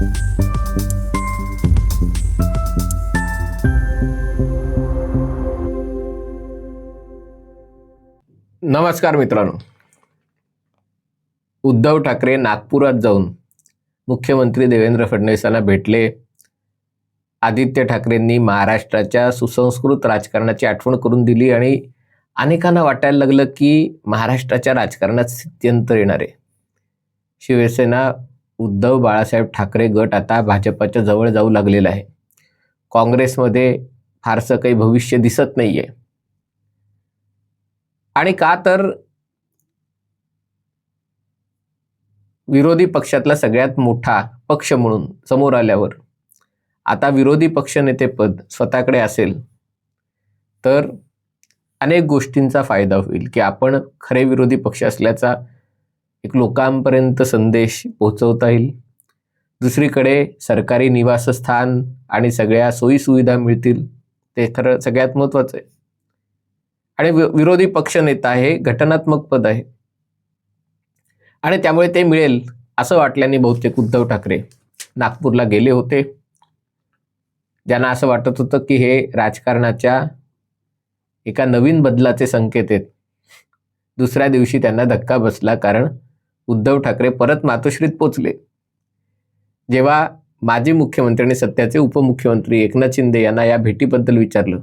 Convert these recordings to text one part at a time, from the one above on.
नमस्कार मित्रांनो. उद्धव ठाकरे नागपुरात जाऊन मुख्यमंत्री देवेंद्र फडणवीसांना भेटले. आदित्य ठाकरेंनी महाराष्ट्राच्या सुसंस्कृत राजकारणाची आठवण करून दिली आणि अनेकांना वाटायला लागलं की महाराष्ट्राच्या राजकारणात स्थित्यंतर येणार आहे. शिवसेना उद्धव बाळासाहेब ठाकरे गट आता भाजपाच्या जवळ जाऊ लागलेला आहे. काँग्रेसमध्ये फारसं काही भविष्य दिसत नाहीये. आणि का तर विरोधी पक्षातला सगळ्यात मोठा पक्ष म्हणून समोर आल्यावर. आता विरोधी पक्षनेतेपद स्वतःकडे असेल तर अनेक गोष्टींचा फायदा होईल की आपण खरे विरोधी पक्ष असल्याचा एक लोकांपर्यंत संदेश पोहोचवता येईल. दुसरीकडे सरकारी निवासस्थान आणि सगळ्या सोयीसुविधा मिळतील ते खरं सगळ्यात महत्त्वाचं आहे. आणि वि- विरोधी पक्षनेता हे घटनात्मक पद आहे. आणि त्यामुळे ते मिळेल असं वाटल्याने बहुतेक उद्धव ठाकरे नागपूरला गेले होते. ज्यांना असं वाटत होतं की हे राजकारणाच्या एका नवीन बदलाचे संकेत आहेत. दुसऱ्या दिवशी त्यांना धक्का बसला कारण उद्धव ठाकरे परत मातोश्रीत पोचले. जेव्हा माजी मुख्यमंत्री आणि सध्याचे उपमुख्यमंत्री एकनाथ शिंदे यांना या भेटीबद्दल विचारलं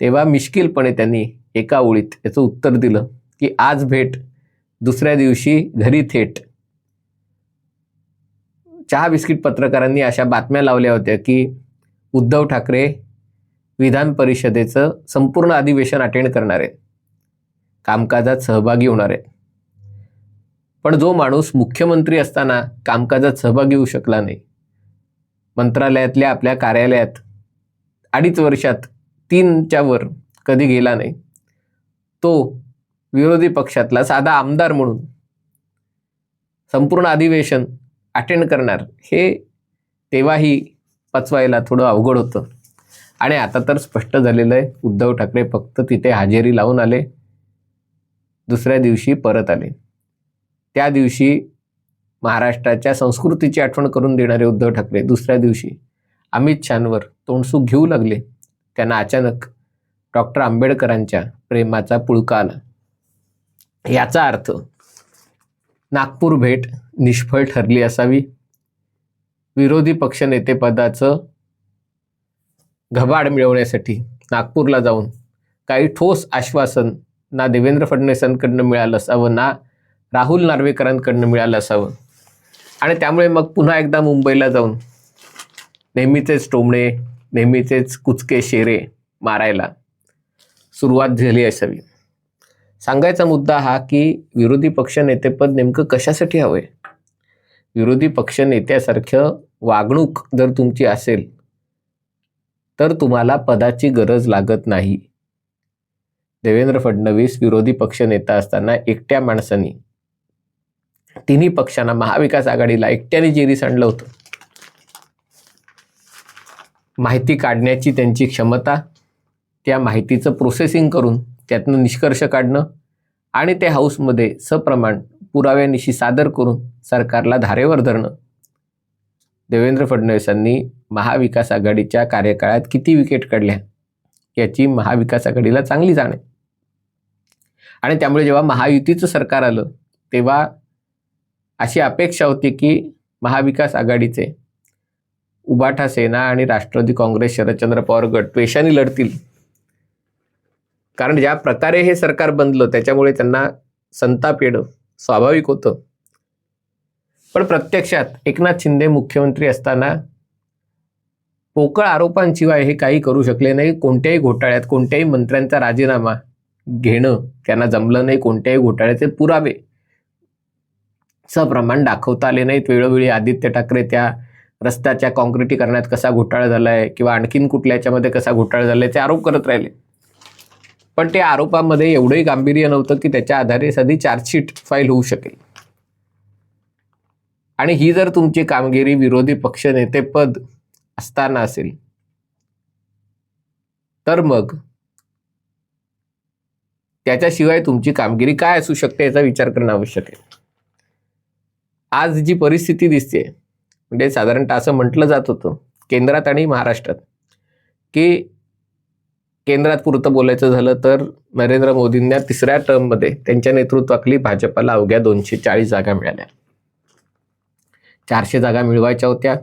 तेव्हा मिश्किलपणे त्यांनी एका ओळीत याचं उत्तर दिलं की आज भेट दुसऱ्या दिवशी घरी थेट. चहा बिस्किट पत्रकारांनी अशा बातम्या लावल्या होत्या की उद्धव ठाकरे विधान परिषदेचं संपूर्ण अधिवेशन अटेंड करणार आहे कामकाजात सहभागी होणार आहे पण जो माणूस मुख्यमंत्री असताना कामकाजात सहभागी होऊ शकला नाही मंत्रालयातल्या आपल्या कार्यालयात अडीच वर्षात तीनच्या वर कधी गेला नाही तो विरोधी पक्षातला साधा आमदार म्हणून संपूर्ण अधिवेशन अटेंड करणार हे तेव्हाही पचवायला थोडं अवघड होतं. आणि आता तर स्पष्ट झालेलं आहे उद्धव ठाकरे फक्त तिथे हजेरी लावून आले दुसऱ्या दिवशी परत आले. त्या दिवशी महाराष्ट्राच्या संस्कृतीची आठवण करून देणारे उद्धव ठाकरे दुसऱ्या दिवशी अमित शहांवर तोंडसूक घेऊ लागले. त्यांना अचानक डॉक्टर आंबेडकरांच्या प्रेमाचा पुळका आला. याचा अर्थ नागपूर भेट निष्फळ ठरली असावी. विरोधी पक्षनेतेपदाचं घबाड मिळवण्यासाठी नागपूरला जाऊन काही ठोस आश्वासन ना देवेंद्र फडणवीसांकडनं मिळालं असावं ना राहुल नार्वेकरांकडनं मिळालं असावं. आणि त्यामुळे मग पुन्हा एकदा मुंबईला जाऊन नेहमीचेच टोमणे नेहमीचेच कुचके शेरे मारायला सुरुवात झाली असावी. सांगायचा मुद्दा हा की विरोधी पक्ष नेतेपद नेमकं कशासाठी हवंय? विरोधी पक्ष नेत्यासारखं वागणूक जर तुमची असेल तर तुम्हाला पदाची गरज लागत नाही. देवेंद्र फडणवीस विरोधी पक्ष नेता असताना एकट्या माणसांनी तिन्ही पक्षांना महाविकास आघाडीला एकट्याने जिरीस आणलं होतं. माहिती काढण्याची त्यांची क्षमता त्या माहितीचं प्रोसेसिंग करून त्यातनं निष्कर्ष काढणं आणि ते हाऊसमध्ये सप्रमाण पुराव्यानिशी सादर करून सरकारला धारेवर धरणं. देवेंद्र फडणवीसांनी महाविकास आघाडीच्या कार्यकाळात किती विकेट काढल्या? याची महाविकास आघाडीला चांगली जाण आहे. आणि त्यामुळे जेव्हा महायुतीचं सरकार आलं तेव्हा अशी अपेक्षा होती की महाविकास आघाडीचे उबाठा सेना आणि राष्ट्रवादी काँग्रेस शरदचंद्र पवार गट पेशाने लढतील. कारण ज्या प्रकारे हे सरकार बनलं त्याच्यामुळे त्यांना संताप येणं स्वाभाविक होतं. पण प्रत्यक्षात एकनाथ शिंदे मुख्यमंत्री असताना पोकळ आरोपांशिवाय हे काही करू शकले नाही. कोणत्याही घोटाळ्यात कोणत्याही मंत्र्यांचा राजीनामा घेणं त्यांना जमलं नाही कोणत्याही घोटाळ्याचे पुरावे सप्रमाण दाखवता आले नाहीत. वेळोवेळी आदित्य ठाकरे त्या रस्त्याच्या कॉन्क्रिटीकरणात कसा घोटाळा झालाय किंवा आणखीन कुठल्या याच्यामध्ये कसा घोटाळा झालाय ते आरोप करत राहिले. पण त्या आरोपामध्ये एवढंही गांभीर्य नव्हतं की त्याच्या आधारे साधी चार्जशीट फाईल होऊ शकेल. आणि ही जर तुमची कामगिरी विरोधी पक्ष नेतेपद असताना असेल तर मग त्याच्याशिवाय तुमची कामगिरी काय असू शकते याचा विचार करणं आवश्यक आहे. आज जी परिस्थिती दिसते म्हणजे साधारणतः असं म्हटलं जात होतं केंद्रात आणि महाराष्ट्रात की केंद्रात पुरतं बोलायचं झालं तर नरेंद्र मोदींना तिसऱ्या टर्ममध्ये त्यांच्या नेतृत्वाखाली भाजपाला अवघ्या दोनशे चाळीस जागा मिळाल्या. चारशे जागा मिळवायच्या होत्या.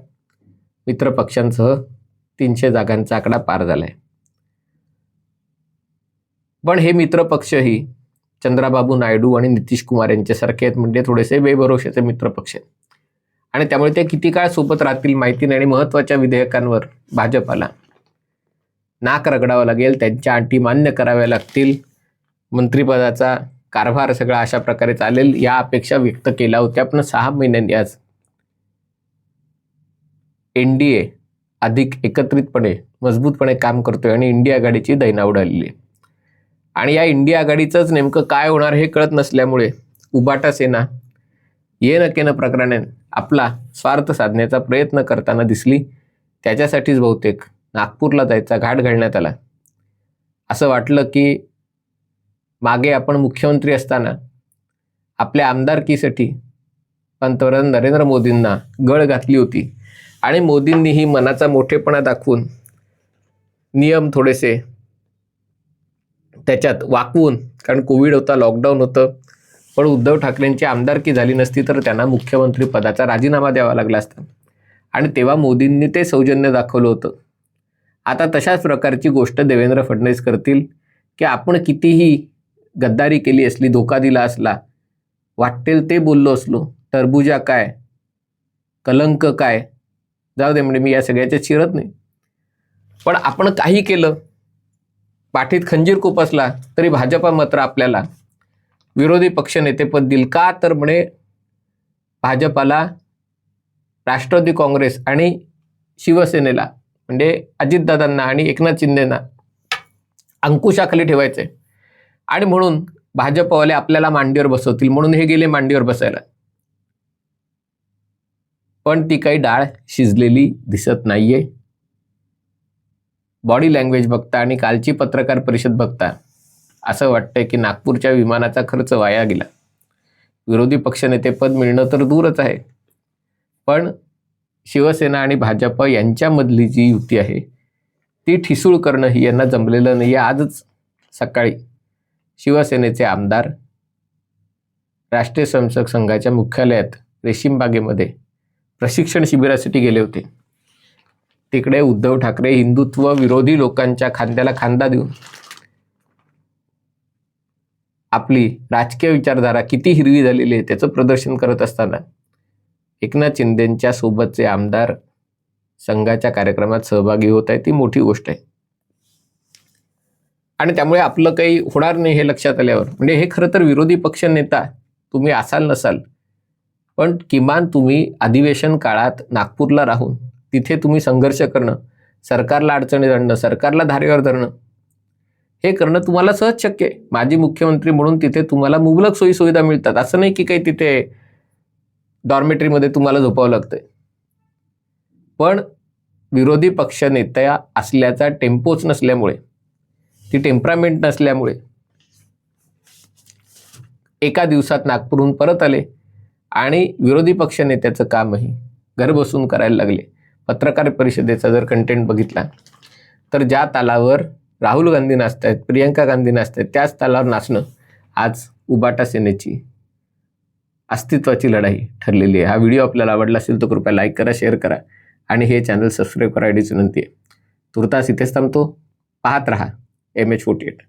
मित्र पक्षांसह तीनशे जागांचा आकडा पार झालाय. पण हे मित्र पक्षही चंद्राबाबू नायडू आणि नितीश कुमार यांच्यासारखे आहेत. म्हणजे थोडेसे बेभरोशाचे मित्रपक्ष आहेत. आणि त्यामुळे ते किती काळ सोबत राहतील माहिती नाही. आणि महत्त्वाच्या विधेयकांवर भाजपाला नाक रगडावं लागेल. त्यांच्या अटी मान्य कराव्या लागतील. मंत्रिपदाचा कारभार सगळा अशा प्रकारे चालेल या अपेक्षा व्यक्त केल्या होत्या. पण सहा महिन्यांनी आज एन डी ए अधिक एकत्रितपणे मजबूतपणे काम करतोय आणि इंडिया आघाडीची दैना उडालेली आहे. आणि या इंडिया आघाडीचंच नेमकं काय होणार हे कळत नसल्यामुळे उबाटा सेना ये न प्रकरणे आपला स्वार्थ साधण्याचा प्रयत्न करताना दिसली. त्याच्यासाठीच बहुतेक नागपूरला जायचा घाट घालण्यात आला. असं वाटलं की मागे आपण मुख्यमंत्री असताना आपल्या आमदारकीसाठी पंतप्रधान नरेंद्र मोदींना गळ घातली होती. आणि मोदींनीही मनाचा मोठेपणा दाखवून नियम थोडेसे त्याच्यात वाकवून कारण कोविड होता लॉकडाऊन होतं. पण उद्धव ठाकरेंची आमदारकी झाली नसती तर त्यांना मुख्यमंत्री पदाचा राजीनामा द्यावा लागला असता. आणि तेव्हा मोदींनी ते सौजन्य दाखवलं होतं. आता तशाच प्रकारची गोष्ट देवेंद्र फडणवीस करतील की आपण कितीही गद्दारी केली असली धोका दिला असला वाटेल ते बोललो असलो टरबुजा काय कलंक काय जाऊ दे म्हणजे मी या सगळ्याच्या चिरत नाही. पण आपण काही केलं पाठीत खंजीर खुपसला तरी भाजपा मात्र आपल्याला विरोधी पक्षनेतेपद दिल का तर म्हणे भाजपाला राष्ट्रवादी काँग्रेस आणि शिवसेनेला म्हणजे अजितदादांना आणि एकनाथ शिंदेना अंकुशाखाली ठेवायचे आणि म्हणून भाजपवाले आपल्याला मांडीवर बसवतील. म्हणून हे गेले मांडीवर बसायला. पण ती काही डाळ शिजलेली दिसत नाहीये. बॉडी लँग्वेज बघता आणि कालची पत्रकार परिषद बघता असं वाटतंय की नागपूरच्या विमानाचा खर्च वाया गेला. विरोधी पक्षनेतेपद मिळणं तर दूरच आहे. पण शिवसेना आणि भाजप यांच्यामधली जी युती आहे ती ठिसूळ करणं ही यांना जमलेलं नाही आजच सकाळी. शिवसेनेचे आमदार राष्ट्रीय स्वयंसेवक संघाच्या मुख्यालयात रेशीमबागेमध्ये प्रशिक्षण शिबिरासाठी गेले होते. तिकडे उद्धव ठाकरे हिंदुत्व विरोधी लोकांच्या खांद्याला खांदा देऊन आपली राजकीय विचारधारा किती हिरवी झालेली आहे त्याचं प्रदर्शन करत असताना एकनाथ शिंदेच्या सोबतचे आमदार संघाच्या कार्यक्रमात सहभागी होत आहे ती मोठी गोष्ट आहे. आणि त्यामुळे आपलं काही होणार नाही हे लक्षात आल्यावर. म्हणजे हे खरं तर विरोधी पक्ष नेता तुम्ही असाल नसाल पण किमान तुम्ही अधिवेशन काळात नागपूरला राहून तिथे तुम्ही संघर्ष करणं सरकारला अडचणी आणणं सरकारला धारेवर धरणं हे करणं तुम्हाला सहज शक्य आहे. माजी मुख्यमंत्री म्हणून तिथे तुम्हाला मुबलक सोयी सुविधा मिळतात. असं नाही की काही तिथे डॉर्मेटरीमध्ये तुम्हाला झोपावं लागतंय. पण विरोधी पक्ष नेत्या असल्याचा टेम्पोच नसल्यामुळे ती टेम्परामेंट नसल्यामुळे एका दिवसात नागपूरहून परत आले आणि विरोधी पक्ष नेत्याचं कामही घर बसून करायला लागले. पत्रकार परिषदेचा जर कंटेंट बघितला तर ज्या तालावर राहुल गांधी नाचत आहेत प्रियंका गांधी नाचत आहेत त्याच तालावर नाचणं आज उबाटा सेनेची अस्तित्वाची लढाई ठरलेली आहे. हा व्हिडिओ आपल्याला आवडला असेल तर कृपया लाईक करा शेअर करा आणि हे चॅनल सबस्क्राईब करायची विनंती आहे. तुर्तास इथेच थांबतो. पाहत रहा. M H forty eight